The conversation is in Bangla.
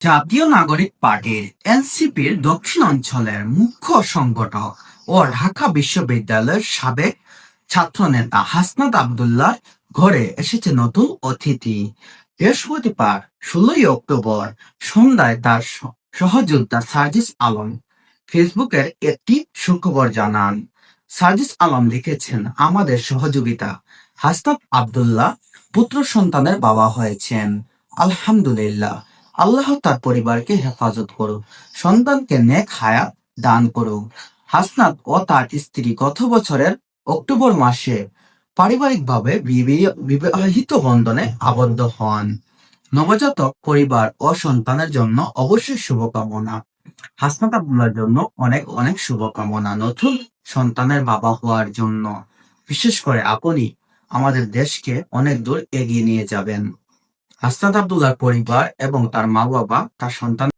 জাতীয় নাগরিক পার্টির এনসিপির দক্ষিণ অঞ্চলের মুখ্য সংগঠক ও ঢাকা বিশ্ববিদ্যালয়ের সাবেক ছাত্রনেতা হাসনাত আবদুল্লাহ ঘরে এসেছে নতুন অতিথি। বৃহস্পতিবার ষোলোই অক্টোবর সন্ধ্যায় তার সহযোদ্ধা সার্জিস আলম ফেসবুকের একটি সুখবর জানান। সার্জিস আলম লিখেছেন, আমাদের সহযোগিতা, হাসনাত আবদুল্লাহ পুত্র সন্তানের বাবা হয়েছেন। আলহামদুলিল্লাহ। আল্লাহ তার পরিবারকে হেফাজত করুক, সন্তানকে নেক হায়াত দান করুক। হাসনাত ও তার স্ত্রী গত বছরের অক্টোবর মাসে পারিবারিকভাবে বিবি- বিবাহিত বন্ধনে আবদ্ধ হন। নবজাতক পরিবার ও সন্তানের জন্য অবশ্যই শুভকামনা। হাসনাত আবদুল্লার জন্য অনেক অনেক শুভকামনা নতুন সন্তানের বাবা হওয়ার জন্য। বিশেষ করে আপনি আমাদের দেশকে অনেক দূর এগিয়ে নিয়ে যাবেন। হাসনাত আবদুল্লার পরিবার এবং তার মা বাবা তার সন্তান